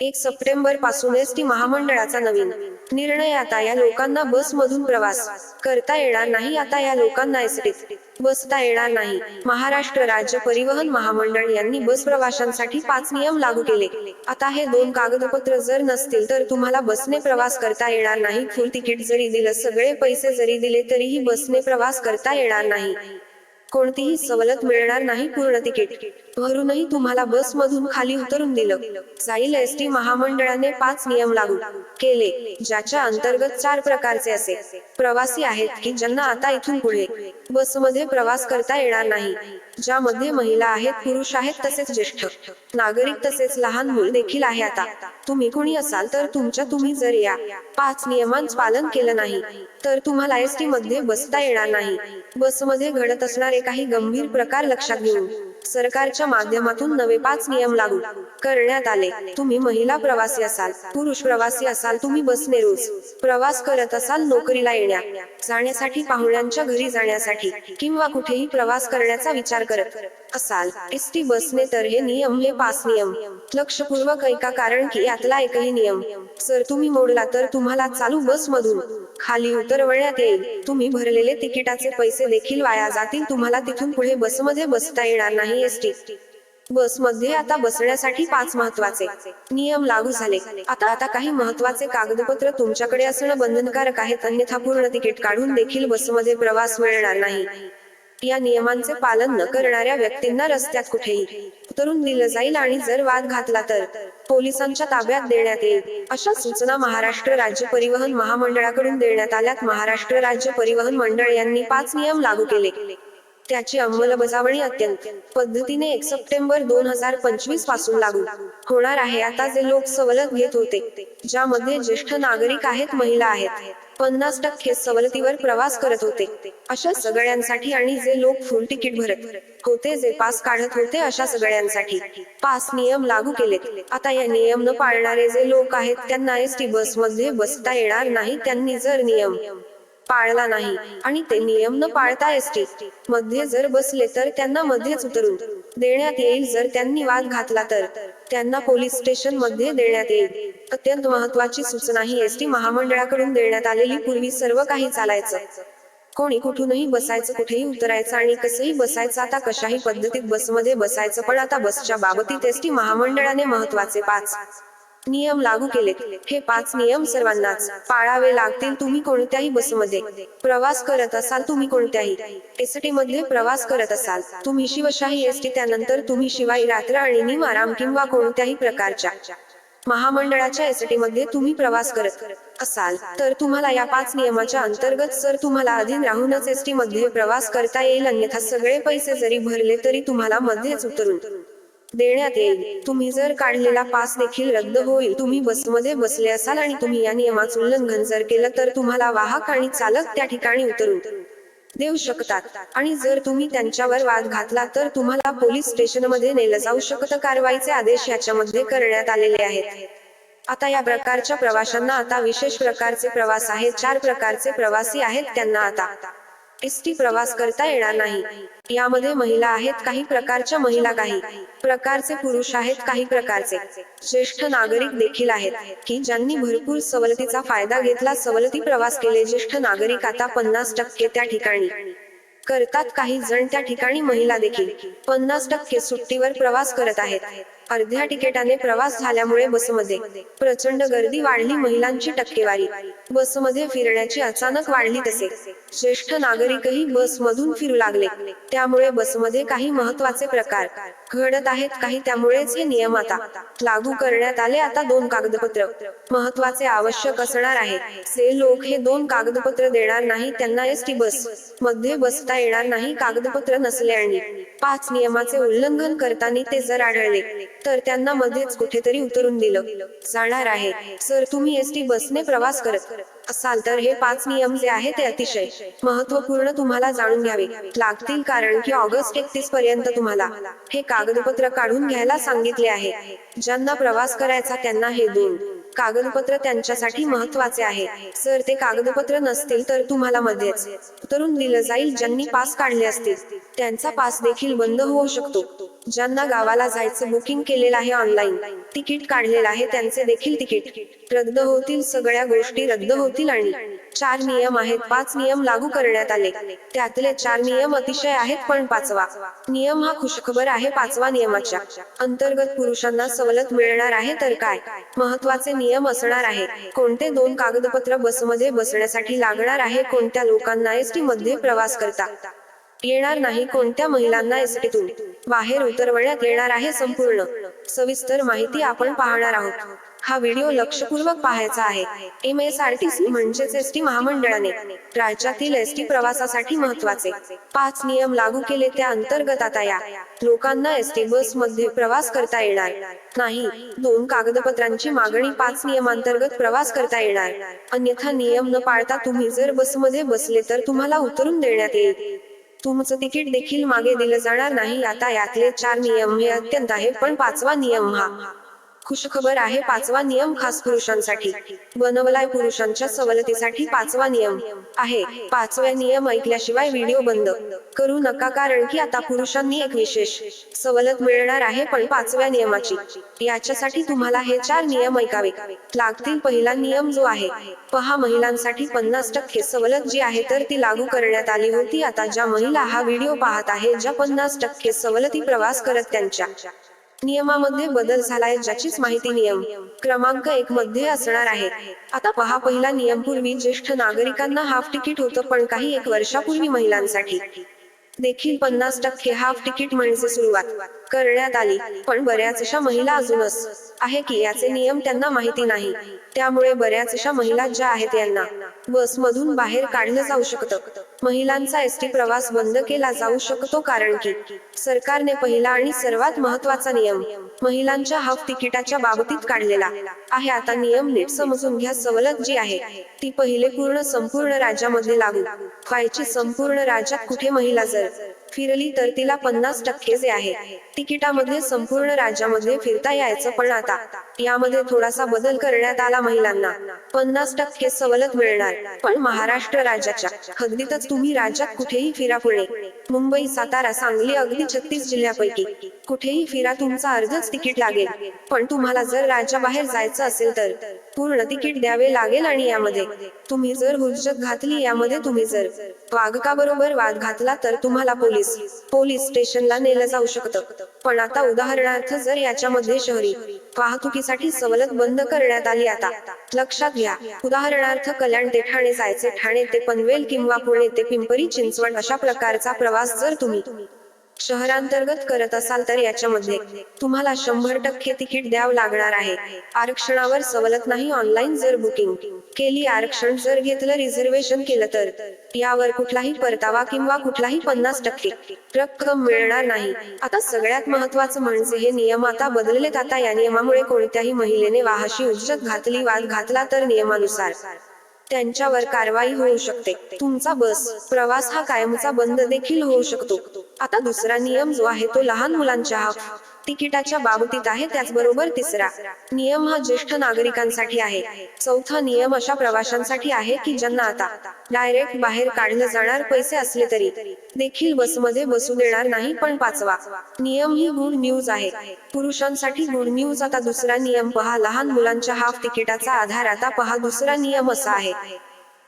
एक सप्टेंबरपासून S T महामंडळाचा नवीन निर्णय आता या लोकांना बसमधून प्रवास करता येणार नाही. आता या लोकांना एसटीत बसता येणार नाही. महाराष्ट्र राज्य परिवहन महामंडळ यांनी बस प्रवाशांसाठी पाच नियम लागू केले. आता हे दोन कागदपत्र जर नसतील तर तुम्हाला बसने प्रवास करता येणार नाही. फुल तिकीट जरी दिलं सगळे पैसे जरी दिले तरीही बसने प्रवास करता येणार नाही. कोणतीही सवलत मिळणार नाही पूर्ण तिकीट. भरूनही तुम्हाला बस मधून खाली उतरून दिलं. जाईल एस टी महामंडळाने पाच नियम लागू केले ज्याच्या अंतर्गत चार प्रकारचे असे. प्रवासी आहेत की ज्यांना आता इथून पुढे बसमध्ये प्रवास करता येणार नाही ज्यामध्ये महिला आहेत पुरुष आहेत तसेच ज्येष्ठ. नागरिक तसेच लहान मूल देखील आहे आता. तुम्ही कोणी असाल तर तुमच्या तुम्ही जर या पाच नियमांच पालन केलं नाही तर तुम्हाला एस टी मध्ये बसता येणार नाही. बसमध्ये घडत असणारे काही गंभीर प्रकार लक्षात घेऊन सरकारच्या माध्यमातून नवे पाच नियम लागू करण्यात आले. तुम्ही महिला प्रवासी असाल पुरुष प्रवासी असाल तुम्ही बसने रोज प्रवास करत असाल नोकरीला येण्या जाण्यासाठी पाहुण्यांच्या घरी जाण्यासाठी किंवा कुठेही प्रवास करण्याचा विचार करत असाल एस टी बसने तर हे नियम हे पाच नियम. लक्षपूर्वक ऐका कारण की यातला एकही नियम जर तुम्ही मोडला तर तुम्हाला चालू बस मधून खाली उतरवण्यात येईल तुम्ही भरलेले तिकिटाचे पैसे देखील वाया जातील. तुम्हाला तिथून पुढे बसमध्ये बसता येणार नाही एसटी. बसमध्ये आता बसण्यासाठी पाच महत्त्वाचे नियम लागू झाले. आता आता काही महत्त्वाचे कागदपत्र तुमच्याकडे असणं बंधनकारक आहेत. अन्यथा पूर्ण तिकीट काढून देखील बसमध्ये प्रवास मिळणार नाही. या नियमांचे पालन न करणाऱ्या व्यक्तींना रस्त्यात कुठेही उतरून दिलं जाईल आणि जर वाद घातला तर. पोलिसांच्या ताब्यात देण्यात येईल. अशा सूचना महाराष्ट्र राज्य परिवहन महामंडळाकडून देण्यात आल्यात. महाराष्ट्र राज्य परिवहन मंडळ यांनी पाच नियम लागू केले. त्याची अंमलबजावणी अत्यंत पद्धतीने एक सप्टेंबर दोन हजार पंचवीसपासून लागू होणार आहे. आता जे लोक सवलत घेत होते ज्यामध्ये ज्येष्ठ नागरिक आहेत महिला आहेत पन्नास टक्के सवलतीवर प्रवास करत होते. अशा सगळ्यांसाठी आणि जे लोक फुल तिकीट भरत होते जे पास काढत होते अशा सगळ्यांसाठी. पास नियम लागू केलेत. आता या नियम न पाळणारे जे लोक आहेत त्यांना एस टी बसमध्ये बसता येणार नाही त्यांनी जर नियम पाळला नाही आणि ते नियम न पाळता एस टी मध्ये जर बसले तर त्यांना मध्येच उतरून देण्यात येईल जर त्यांनी वाद घातला तर. त्यांना पोलीस स्टेशनमध्ये देण्यात येईल. अत्यंत महत्वाची सूचना ही एसटी महामंडळाकडून देण्यात आलेली पूर्वी सर्व काही चालायचं. कोणी कुठूनही बसायचं कुठेही उतरायचं आणि कसंही बसायचं आता कशाही पद्धतीत बसमध्ये बसायचं पण आता बसच्या बाबतीत एसटी महामंडळाने महत्त्वाचे पाच नियम लागू केलेत. हे पाच नियम सर्वांनाच पाळावे लागतील. तुम्ही कोणत्याही बसमध्ये प्रवास करत असाल तुम्ही कोणत्याही एसटी मध्ये प्रवास करत असाल तुम्ही शिवशाही एसटी त्यानंतर तुम्ही शिवाई रात्र आणि निम आराम किंवा कोणत्याही प्रकारच्या महामंडळाच्या एसटी मध्ये तुम्ही प्रवास करत असाल तर तुम्हाला या पाच नियमाच्या अंतर्गत सर तुम्हाला अधीन राहूनच एसटी मध्ये प्रवास करता येईल अन्यथा सगळे पैसे जरी भरले तरी तुम्हाला मध्येच उतरून देण्यात येईल. तुम्ही जर काढलेला पास देखील रद्द होईल तुम्ही बसमध्ये बसले असाल आणि तुम्ही या नियमाचं उल्लंघन जर केलं तर तुम्हाला वाहक आणि चालक त्या ठिकाणी उतरून देऊ शकतात. आणि जर तुम्ही त्यांच्यावर वाद घातला तर तुम्हाला पोलीस स्टेशनमध्ये नेलं जाऊ शकतं. कारवाईचे आदेश याच्यामध्ये करण्यात आलेले आहेत. आता या प्रकारच्या प्रवाशांना आता विशेष प्रकारचे प्रवास आहेत. चार प्रकारचे प्रवासी आहेत त्यांना आता. एसटी प्रवास करता येणार नाही. यामध्ये महिला आहेत काही प्रकारच्या महिला काही प्रकारचे पुरुष आहेत काही प्रकारचे. ज्येष्ठ नागरिक देखील आहेत की ज्यांनी भरपूर सवलतीचा फायदा घेतला सवलती प्रवास केले. ज्येष्ठ नागरिक आता पन्नास टक्के त्या ठिकाणी करतात. काही जण त्या ठिकाणी महिला देखील पन्नास टक्के सुट्टीवर प्रवास करत आहेत. अर्ध्या तिकिटाने प्रवास झाल्यामुळे बसमध्ये प्रचंड गर्दी वाढली महिलांची टक्केवारी. बसमध्ये फिरण्याची अचानक वाढली तसे. ज्येष्ठ नागरिकही बसमधून फिरू लागले. त्यामुळे बसमध्ये काही महत्त्वाचे प्रकार घडत आहेत काही त्यामुळेच हे नियम आता लागू करण्यात आले. आता दोन कागदपत्र. महत्त्वाचे आवश्यक असणार आहे. जे लोक हे दोन कागदपत्र देणार नाही त्यांना एस टी बसमध्ये बसता येणार नाही कागदपत्र नसले आणि पाच नियमाचे उल्लंघन करताना ते जर आढळले तर त्यांना मध्येच कुठेतरी उतरून दिलं. जाणार आहे. सर तुम्ही एस टी बसने प्रवास करत असाल तर हे पाच नियम जे आहे ते अतिशय महत्त्वपूर्ण तुम्हाला जाणून घ्यावे. लागतील कारण की ऑगस्ट एकतीस पर्यंत तुम्हाला हे कागदपत्र काढून घ्यायला सांगितले आहे. ज्यांना प्रवास करायचा त्यांना हे दोन. कागदपत्र त्यांच्यासाठी महत्त्वाचे आहे. जर ते कागदपत्र नसतील तर तुम्हाला मध्येच उतरून दिलं जाईल ज्यांनी पास काढले असतील. त्यांचा पास देखील बंद होऊ शकतो. ज्यांना गावाला जायचं बुकिंग केलेलं आहे ऑनलाईन तिकीट काढलेलं आहे त्यांचे देखील तिकीट. रद्द होतील सगळ्या गोष्टी रद्द होतील आणि चार नियम आहेत पाच नियम लागू करण्यात आले. त्यातले चार नियम अतिशय आहेत पण पाचवा. नियम हा खुशखबर आहे पाचवा नियमाच्या. अंतर्गत पुरुषांना सवलत मिळणार आहे तर काय? महत्त्वाचे नियम असणार आहे. कोणते दोन कागदपत्र बसमध्ये बसण्यासाठी लागणार आहे कोणत्या लोकांना एस टी मध्ये प्रवास करता? येणार नाही कोणत्या महिलांना एसटीतून. बाहेर उतरवण्यात येणार आहे संपूर्ण. सविस्तर माहिती आपण पाहणार आहोत. हा व्हिडिओ लक्षपूर्वक पाहायचा आहे. M S R T C म्हणजेच एस टी महामंडळाने. राज्यातील एस टी प्रवासासाठी महत्त्वाचे पाच नियम लागू केले त्या अंतर्गत आता या. लोकांना एस टी बसमध्ये प्रवास करता येणार. नाही दोन कागदपत्रांची मागणी पाच नियमांतर्गत प्रवास करता येणार. अन्यथा नियम न पाळता तुम्ही जर बसमध्ये बसले तर तुम्हाला उतरून देण्यात येईल तुमचं तिकीट देखील मागे दिलं जाणार नाही. आता यातले चार नियम हे अत्यंत आहे पण पाचवा नियम हा. खुशखबर आहे पाचवा नियम खास पुरुषांसाठी. बनवलाय पुरुषांच्या सवलतीसाठी पाचवा नियम आहे. पाचव्या नियम ऐकल्याशिवाय व्हिडिओ बंद. करू नका कारण की आता पुरुषांनी एक विशेष सवलत मिळणार आहे पण पाचव्या नियमाची. याच्यासाठी तुम्हाला हे चार नियम ऐकावे. लागतील पहिला नियम जो आहे पहा महिलांसाठी पन्नास टक्के सवलत जी आहे तर ती लागू करण्यात आली होती. आता ज्या महिला हा व्हिडिओ पाहत आहे ज्या पन्नास टक्के सवलती प्रवास करत त्यांच्या नियमामध्ये बदल झालाय ज्याचीच माहिती नियम. क्रमांक एक मध्ये असणार आहे. आता पहा पहिला नियम पूर्वी ज्येष्ठ नागरिकांना हाफ तिकीट होतं पण काही एक वर्षापूर्वी महिलांसाठी. देखील पन्नास टक्के हाफ तिकीट म्हणजे सुरुवात करण्यात आली पण बऱ्याचशा महिला अजूनच आहे की याचे नियम त्यांना माहिती नाही. त्यामुळे बऱ्याचशा महिला ज्या आहेत यांना बसमधून बाहेर काढलं जाऊ शकतं. महिलांचा एसटी प्रवास बंद केला जाऊ शकतो कारण की सरकारने पहिला आणि सर्वात महत्त्वाचा नियम महिलांच्या हाफ तिकिटाच्या बाबतीत काढलेला आहे. आता नियम नीट समजून घ्या सवलत जी आहे ती पहिले पूर्ण संपूर्ण राज्यामध्ये लागू. व्हायची संपूर्ण राज्यात कुठे महिला जर फिरली तर तिला पन्नास टक्के जे आहे तिकिटामध्ये संपूर्ण राज्यामध्ये फिरता यायचं. पण आता यामध्ये थोडासा बदल करण्यात आला महिलांना. पन्नास टक्के सवलत मिळणार. पण महाराष्ट्र राज्याच्या हद्दीतच तुम्ही राज्यात कुठेही फिरा पुणे मुंबई सातारा सांगली अगदी छत्तीस जिल्ह्यापैकी कुठेही फिरा तुमचा अर्धच तिकीट लागेल. पण तुम्हाला जर राज्याबाहेर जायचं असेल तर पूर्ण तिकीट द्यावे लागेल आणि यामध्ये तुम्ही जर हुज्जत घातली यामध्ये तुम्ही जर वाघकाबरोबर वाद घातला तर तुम्हाला पोलीस पोलीस स्टेशनला नेलं जाऊ शकतं. पण आता उदाहरणार्थ जर याच्यामध्ये शहरी वाहतुकीसाठी सवलत बंद करण्यात आली आता. लक्षात घ्या उदाहरणार्थ कल्याण ते ठाणे जायचे ठाणे ते पनवेल किंवा पुणे ते पिंपरी चिंचवड अशा प्रकारचा प्रवास जर तुम्ही शहरांतर्गत करत असाल तर याच्यामध्ये. तुम्हाला शंभर टक्के तिकीट द्यावं लागणार आहे. आरक्षणावर सवलत नाही ऑनलाईन जर बुकिंग केली आरक्षण जर घेतलं रिझर्वेशन केलं तर. यावर कुठलाही परतावा किंवा कुठलाही पन्नास टक्के रक्कम मिळणार नाही. आता सगळ्यात महत्वाचं म्हणजे हे नियम आता बदललेत. आता या नियमामुळे कोणत्याही महिलेने वाहाशी उज्जत घातली वाद घातला तर नियमानुसार. त्यांच्यावर कारवाई होऊ शकते. तुमचा बस प्रवास हा कायमचा बंद देखील होऊ शकतो. आता दुसरा नियम जो आहे तो लहान मुलांच्या तिकिटाच्या बाबतीत आहे त्याचबरोबर तिसरा. नियम हा ज्येष्ठ नागरिकांसाठी आहे. चौथा नियम अशा प्रवाशांसाठी आहे की ज्यांना आता डायरेक्ट बाहेर काढलं जाणार पैसे असले तरी. देखील बसमध्ये बसू देणार नाही पण पाचवा. नियम ही गुड न्यूज आहे. पुरुषांसाठी गुड न्यूज आता दुसरा नियम पहा. लहान मुलांच्या हाफ तिकिटाचा आधार आता पहा. दुसरा नियम असा आहे.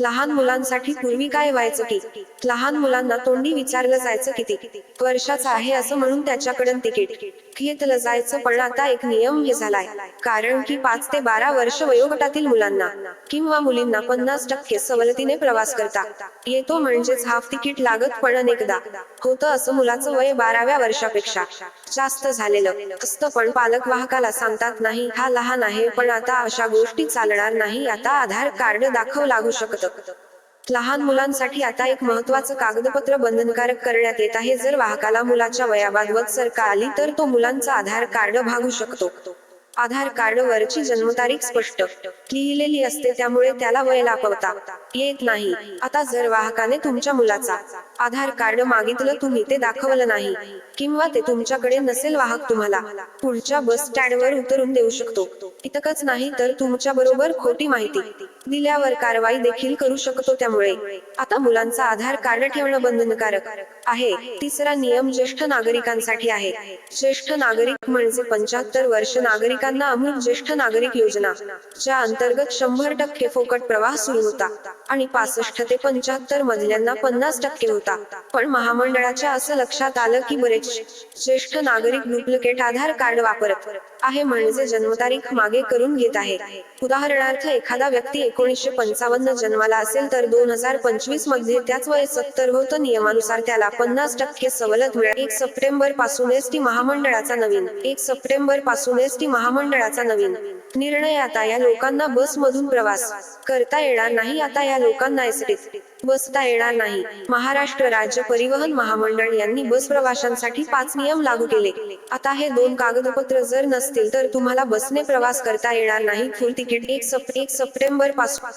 लहान मुलांसाठी पूर्वी काय व्हायचं की लहान मुलांना तोंडी विचारलं जायचं किती? वर्षाचा आहे असं म्हणून त्याच्याकडे तिकीट. घेतलं जायचं पण आता एक नियम हे झालाय. कारण की पाच ते बारा वर्ष वयोगटातील मुलांना किंवा मुलींना पन्नास टक्के सवलतीने प्रवास करता येतो म्हणजेच हाफ तिकीट लागत पण अनेकदा होतं असं मुलाचं वय बाराव्या वर्षापेक्षा जास्त झालेलं असतं. पण पालक वाहकाला सांगतात नाही हा लहान आहे पण आता अशा गोष्टी चालणार नाही. आता आधार कार्ड दाखव लागू शकतं. लहान मुलांसाठी आता एक महत्वाचं कागदपत्र बंधनकारक करण्यात येत आहे. जर वाहकाला मुलाच्या वयाबाबत सरका आली तर तो मुलांचा आधार कार्ड भागू शकतो. आधार कार्ड वरची जन्मतारीख स्पष्ट. लिहिलेली असते त्यामुळे त्याला वय लापवता येत नाही. आता जर वाहकाने तुमच्या मुलाचा आधार कार्ड मागितलं तुम्ही ते दाखवलं नाही किंवा ते तुमच्याकडे नसेल वाहक तुम्हाला पुढच्या बस स्टँडवर उतरून देऊ शकतो. इतकंच नाही तर तुमच्या बरोबर खोटी माहिती दिल्यावर कारवाई देखील करू शकतो त्यामुळे. आता मुलांचा आधार कार्ड ठेवणं बंधनकारक आहे. तिसरा नियम ज्येष्ठ नागरिकांसाठी आहे. ज्येष्ठ नागरिक म्हणजे पंच्याहत्तर वर्ष नागरिक नागरिकांना आम्ही ज्येष्ठ नागरिक योजना ज्या अंतर्गत शंभर टक्के फोकट प्रवाह सुरू होता. आणि पासष्ट ते पंच्याहत्तर मजल्यांना पन्नास टक्के होता. पण महामंडळाच्या असं लक्षात आलं की बरेच ज्येष्ठ नागरिक डुप्लिकेट आधार कार्ड वापरत आहे म्हणजे जन्मतारीख मागे करून घेत आहे उदाहरणार्थ एखादा व्यक्ती एकोणीसशे पंचावन्न जन्माला असेल तर दोन हजार पंचवीसमध्ये त्याच वय सत्तर होतं. नियमानुसार त्याला पन्नास टक्के सवलत मिळाली. एक सप्टेंबरपासून एस टी महामंडळाचा नवीन. एक सप्टेंबरपासून एस टी महामंडळाचा नवीन. निर्णय आता या लोकांना बस मधून प्रवास करता येणार नाही. आता या लोकांना एसटीत बसता येणार नाही. महाराष्ट्र राज्य परिवहन महामंडळ यांनी बस प्रवाशांसाठी पाच नियम लागू केले. आता हे दोन कागदपत्र जर नसतील तर तुम्हाला बसने प्रवास करता येणार नाही फुल तिकीट एक सप एक सप्टेंबरपासून.